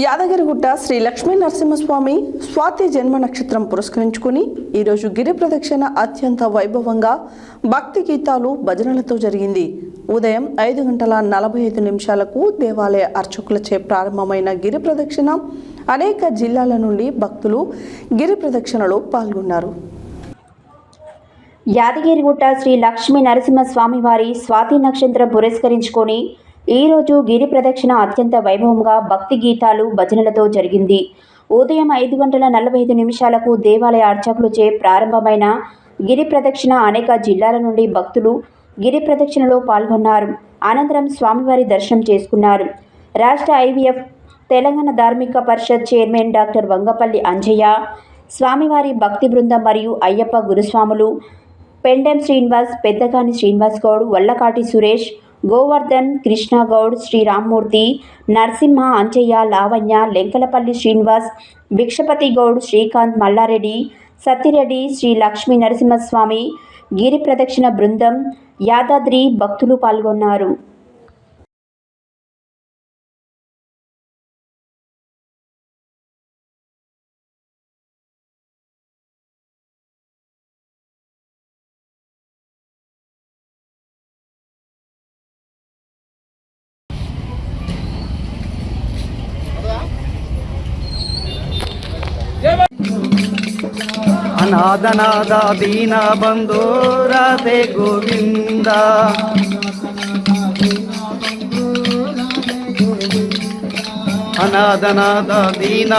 యాదగిరిగుట్ట శ్రీ లక్ష్మీ నరసింహస్వామి స్వాతి జన్మ నక్షత్రం పురస్కరించుకుని ఈరోజు గిరి ప్రదక్షిణ అత్యంత వైభవంగా భక్తి గీతాలు భజనలతో జరిగింది. ఉదయం ఐదు గంటల నలభై ఐదు నిమిషాలకు దేవాలయ అర్చకులచే ప్రారంభమైన గిరి ప్రదక్షిణ అనేక జిల్లాల నుండి భక్తులు గిరి ప్రదక్షిణలో పాల్గొన్నారు. యాదగిరిగుట్ట శ్రీ లక్ష్మీ నరసింహస్వామి వారి స్వాతి నక్షత్రం పురస్కరించుకొని ఈరోజు గిరి ప్రదక్షిణ అత్యంత వైభవంగా భక్తి గీతాలు భజనలతో జరిగింది. ఉదయం ఐదు గంటల నలభై ఐదు నిమిషాలకు దేవాలయ అర్చకులచే ప్రారంభమైన గిరి ప్రదక్షిణ అనేక జిల్లాల నుండి భక్తులు గిరి ప్రదక్షిణలో పాల్గొన్నారు. అనంతరం స్వామివారి దర్శనం చేసుకున్నారు. రాష్ట్ర ఐవీఎఫ్ తెలంగాణ ధార్మిక పరిషత్ చైర్మన్ డాక్టర్ వంగపల్లి అంజయ్య స్వామివారి భక్తి బృందం మరియు అయ్యప్ప గురుస్వాములు పెండెం శ్రీనివాస్ పెద్దగాని శ్రీనివాస్ గౌడ్ వల్లకాటి సురేష్ గోవర్ధన్ కృష్ణగౌడ్ శ్రీరామ్మూర్తి నరసింహ అంజయ్య లావణ్య లెంకలపల్లి శ్రీనివాస్ భిక్షపతి గౌడ్ శ్రీకాంత్ మల్లారెడ్డి సత్తిరెడ్డి శ్రీ లక్ష్మీ నరసింహస్వామి గిరి ప్రదక్షిణ బృందం యాదాద్రి భక్తులు పాల్గొన్నారు. అనాథనాథ దీన బంధోరాధే గోవింద. అనాథనాథ దీన